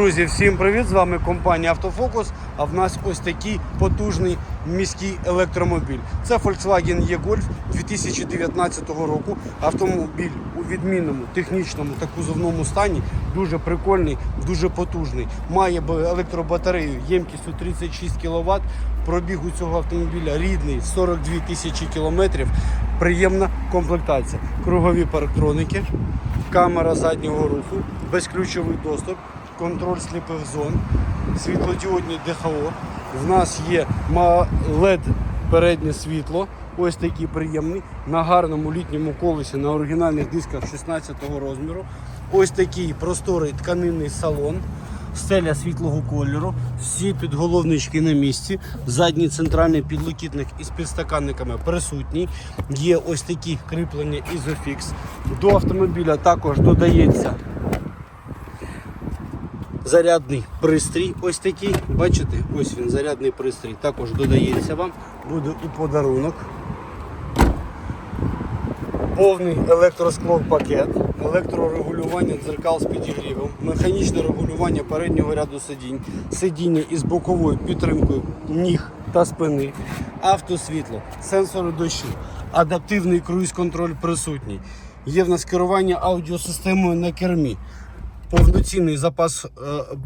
Друзі, всім привіт! З вами компанія Автофокус. А в нас ось такий потужний міський електромобіль. Це Volkswagen E-Golf 2019 року. Автомобіль у відмінному технічному та кузовному стані. Дуже прикольний, дуже потужний. Має електробатарею ємкістю 36 кВт. Пробіг у цього автомобіля рідний 42 тисячі кілометрів. Приємна комплектація. Кругові парктроники, камера заднього руху, безключовий доступ, контроль сліпих зон, світлодіодні ДХО. В нас є LED переднє світло. Ось такий приємний на гарному літньому колесі на оригінальних дисках 16 розміру. Ось такий просторий тканинний салон. Стеля світлого кольору, всі підголовнички на місці, задній центральний підлокітник із підстаканниками присутній. Є ось такі кріплення Isofix. До автомобіля також додається зарядний пристрій. Ось такий. Бачите, ось він зарядний пристрій. Також додається вам. Буде у подарунок. Повний електросклопакет, електрорегулювання дзеркал з підігрівом, механічне регулювання переднього ряду сидінь, сидіння із боковою підтримкою ніг та спини, автосвітло, сенсори дощу, адаптивний круїз-контроль присутній. Є в нас керування аудіосистемою на кермі. Повноцінний запас е,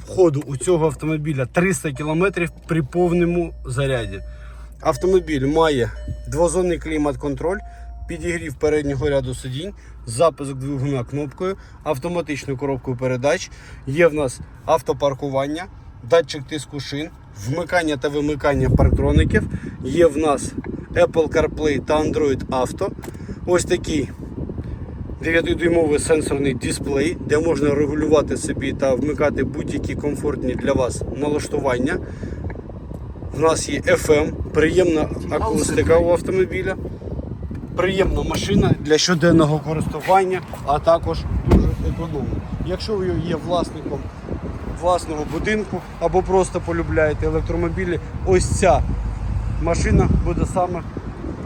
ходу у цього автомобіля 300 км при повному заряді. Автомобіль має двозонний клімат-контроль, підігрів переднього ряду сидінь, запуск двигуна кнопкою, автоматичну коробку передач. Є в нас автопаркування, датчик тиску шин, вмикання та вимикання парктроників. Є в нас Apple CarPlay та Android Auto. Ось такий 9-дюймовий сенсорний дисплей, де можна регулювати собі та вмикати будь-які комфортні для вас налаштування. У нас є FM, приємна акустика у автомобіля, приємна машина для щоденного користування, а також дуже економна. Якщо ви є власником власного будинку або просто полюбляєте електромобілі, ось ця машина буде саме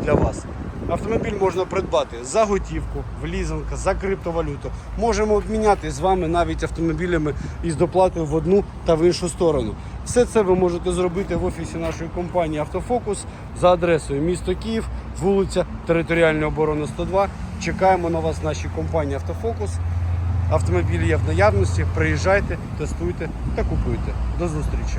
для вас. Автомобіль можна придбати за готівку, в лізинг, за криптовалюту. Можемо обміняти з вами навіть автомобілями із доплатою в одну та в іншу сторону. Все це ви можете зробити в офісі нашої компанії Автофокус за адресою місто Київ, вулиця Територіальної оборони 102. Чекаємо на вас в нашій компанії Автофокус. Автомобіль є в наявності. Приїжджайте, тестуйте та купуйте. До зустрічі!